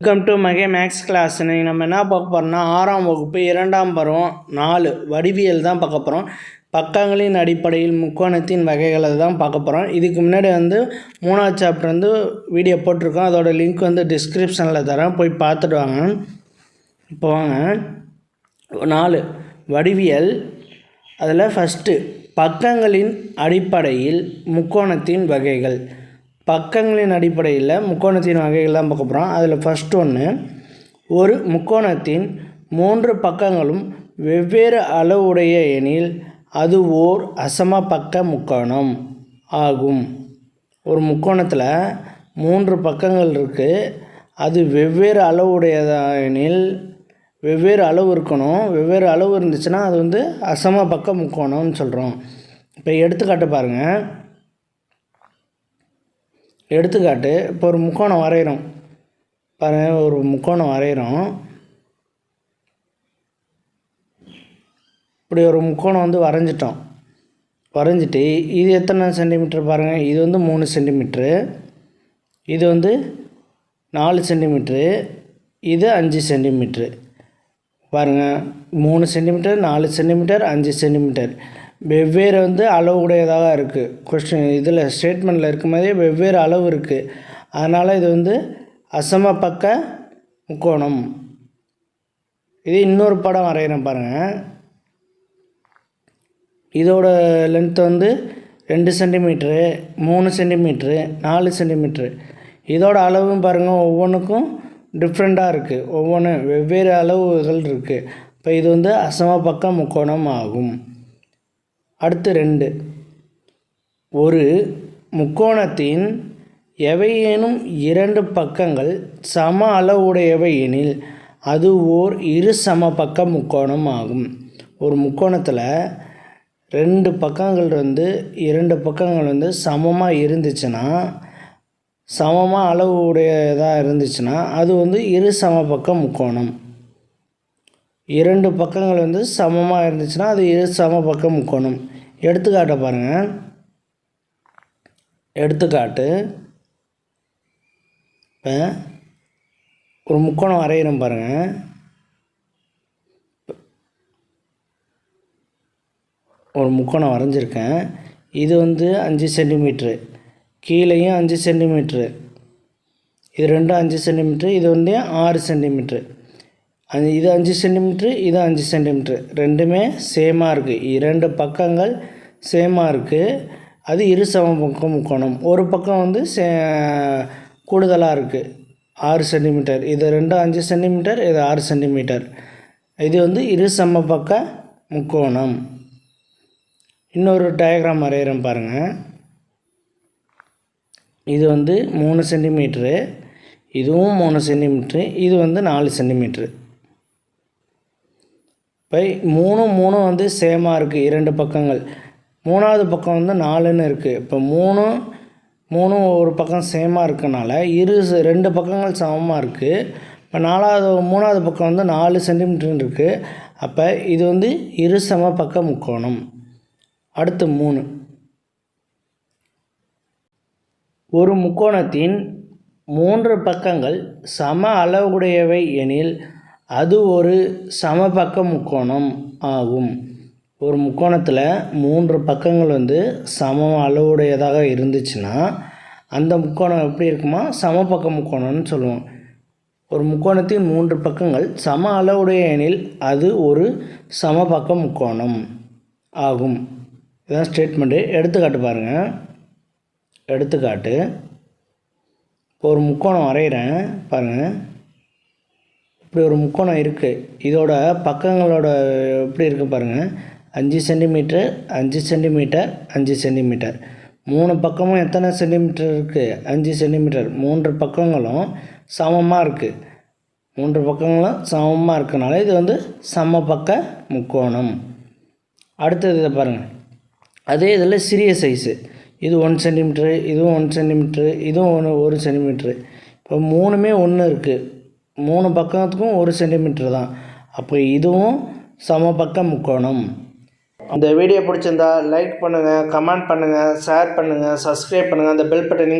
Welcome to மகே maths class இன்றைக்கி நம்ம என்ன பார்க்க போகிறோம்னா ஆறாம் வகுப்பு இரண்டாம் பருவம் நாலு. வடிவியல் தான் பார்க்க போகிறோம் பக்கங்களின் அடிப்படையில் முக்கோணத்தின் வகைகளை தான் பார்க்க போகிறோம் இதுக்கு முன்னாடி வந்து மூணாவது சாப்டர் வந்து வீடியோ போட்டிருக்கோம். அதோட லிங்க் வந்து டிஸ்கிரிப்ஷனில் தரேன். போய் பார்த்துட்டு வாங்க. இப்போ வாங்க. நாலு. வடிவியல். அதில் ஃபஸ்ட்டு பக்கங்களின் அடிப்படையில் முக்கோணத்தின் வகைகள். பக்கங்களின் அடிப்படையில் முக்கோணத்தின் வகைகள் தான் பார்க்க போகிறோம் அதில் ஃபஸ்ட் ஒன்று ஒரு முக்கோணத்தின் மூன்று பக்கங்களும் வெவ்வேறு அளவுடைய எனில் அது ஓர் அசம பக்க முக்கோணம் ஆகும். ஒரு முக்கோணத்தில் மூன்று பக்கங்கள் இருக்குது அது வெவ்வேறு அளவுடையதா எனில் வெவ்வேறு அளவு இருக்கணும். வெவ்வேறு அளவு இருந்துச்சுன்னா அது வந்து அசம பக்க முக்கோணம்னு சொல்கிறோம் இப்போ எடுத்துக்காட்டு பாருங்கள் எடுத்துக்காட்டு இப்போ ஒரு முக்கோணம் வரைகிறோம் பாருங்கள் ஒரு முக்கோணம் வரைகிறோம் இப்படி ஒரு முக்கோணம் வந்து வரைஞ்சிட்டோம். வரைஞ்சிட்டு இது எத்தனை சென்டிமீட்டர் பாருங்கள் இது வந்து மூணு சென்டிமீட்ரு இது வந்து நாலு சென்டிமீட்ரு இது அஞ்சு சென்டிமீட்ரு பாருங்கள் மூணு சென்டிமீட்டர் நாலு சென்டிமீட்டர் அஞ்சு சென்டிமீட்டர். வெவ்வேறு வந்து அளவு உடையதாக இருக்குது கொஸ்டின் இதில் ஸ்டேட்மெண்ட்டில் இருக்கும் போதே வெவ்வேறு அளவு இருக்குது அதனால் இது வந்து அசம பக்க முக்கோணம். இது இன்னொரு படம் வரைகிறேன் பாருங்கள் இதோட லென்த் வந்து ரெண்டு சென்டிமீட்ரு மூணு சென்டிமீட்ரு நாலு சென்டிமீட்ரு இதோட அளவும் பாருங்கள் ஒவ்வொன்றுக்கும் டிஃப்ரெண்ட்டாக இருக்குது ஒவ்வொன்று வெவ்வேறு அளவுகள் இருக்குது இப்போ இது வந்து அசம பக்க முக்கோணம் ஆகும். அடுத்து ரெண்டு. ஒரு முக்கோணத்தின் எவையேனும் இரண்டு பக்கங்கள் சம அளவுடையவை எனில் அது ஓர் இரு சம பக்க முக்கோணம் ஆகும். ஒரு முக்கோணத்தில் ரெண்டு பக்கங்கள் வந்து இரண்டு பக்கங்கள் வந்து சமமாக இருந்துச்சுன்னா சமமாக அளவு உடையதாக இருந்துச்சுன்னா அது வந்து இரு சமபக்க முக்கோணம். இரண்டு பக்கங்கள் வந்து சமமாக இருந்துச்சுன்னா அது இரு சம பக்கம் முக்கோணம். எடுத்துக்காட்டை பாருங்கள் எடுத்துக்காட்டு. இப்போ ஒரு முக்கோணம் வரைகிறோம் பாருங்கள் ஒரு முக்கோணம் வரைஞ்சிருக்கேன் இது வந்து அஞ்சு சென்டிமீட்ரு. கீழேயும் அஞ்சு சென்டிமீட்ரு. இது ரெண்டும் அஞ்சு சென்டிமீட்ரு. இது வந்து ஆறு சென்டிமீட்ரு. அது இது அஞ்சு சென்டிமீட்ரு இது அஞ்சு சென்டிமீட்ரு ரெண்டுமே சேமாக இருக்குது இரண்டு பக்கங்கள் சேமாக இருக்குது அது இரு சம பக்கம் முக்கோணம். ஒரு பக்கம் வந்து சே கூடுதலாக இருக்குது ஆறு சென்டிமீட்டர். இது ரெண்டும் அஞ்சு சென்டிமீட்டர் இது ஆறு சென்டிமீட்டர். இது வந்து இரு சம பக்க முக்கோணம். இன்னொரு டயக்ராம் வரைகிறேன் பாருங்கள் இது வந்து மூணு சென்டிமீட்ரு இதுவும் மூணு சென்டிமீட்ரு இது வந்து நாலு சென்டிமீட்ரு இப்போ மூணும் மூணும் வந்து சேமாக இருக்குது இரண்டு பக்கங்கள். மூணாவது பக்கம் வந்து நாலுன்னு இருக்குது இப்போ மூணும் மூணும் ஒரு பக்கம் சேமாக இருக்கனால இரு ரெண்டு பக்கங்கள் சமமாக இருக்குது இப்போ நாலாவது மூணாவது பக்கம் வந்து நாலு சென்டிமீட்டர்னு இருக்குது அப்போ இது வந்து இரு சம பக்க முக்கோணம். அடுத்து மூணு. ஒரு முக்கோணத்தின் மூன்று பக்கங்கள் சம அளவுடையவை எனில் அது ஒரு சமபக்க முக்கோணம் ஆகும். ஒரு முக்கோணத்தில் மூன்று பக்கங்கள் வந்து சம அளவுடையதாக இருந்துச்சுன்னா அந்த முக்கோணம் எப்படி இருக்குமா? சமபக்க முக்கோணம்னு சொல்லுவோம். ஒரு முக்கோணத்தின் மூன்று பக்கங்கள் சம அளவுடைய எனில் அது ஒரு சமபக்க முக்கோணம் ஆகும். இதுதான் ஸ்டேட்மெண்ட்டு எடுத்துக்காட்டு பாருங்கள் எடுத்துக்காட்டு. இப்போ ஒரு முக்கோணம் வரைகிறேன். பாருங்கள் இப்படி ஒரு முக்கோணம் இருக்குது இதோட பக்கங்களோட எப்படி இருக்குது பாருங்கள் அஞ்சு சென்டிமீட்டர் அஞ்சு சென்டிமீட்டர் அஞ்சு சென்டிமீட்டர். மூணு பக்கமும் எத்தனை சென்டிமீட்டர் இருக்குது அஞ்சு சென்டிமீட்டர். மூன்று பக்கங்களும் சமமாக இருக்குது மூன்று பக்கங்களும் சமமாக இருக்கனால இது வந்து சம பக்க முக்கோணம். அடுத்தது இதை பாருங்கள் அதே இதில் சிறிய சைஸு இது ஒன் சென்டிமீட்ரு இதுவும் ஒன் சென்டிமீட்ரு இதுவும் ஒன்று ஒரு சென்டிமீட்ரு இப்போ மூணுமே ஒன்று இருக்குது மூணு பக்கத்துக்கும் ஒரு சென்டிமீட்டர் தான். அப்போ இதுவும் சமபக்க முக்கோணம். இந்த வீடியோ பிடிச்சிருந்தா லைக் பண்ணுங்கள் கமெண்ட் பண்ணுங்கள் ஷேர் பண்ணுங்கள் சப்ஸ்கிரைப் பண்ணுங்கள் அந்த பெல் பட்டனையும்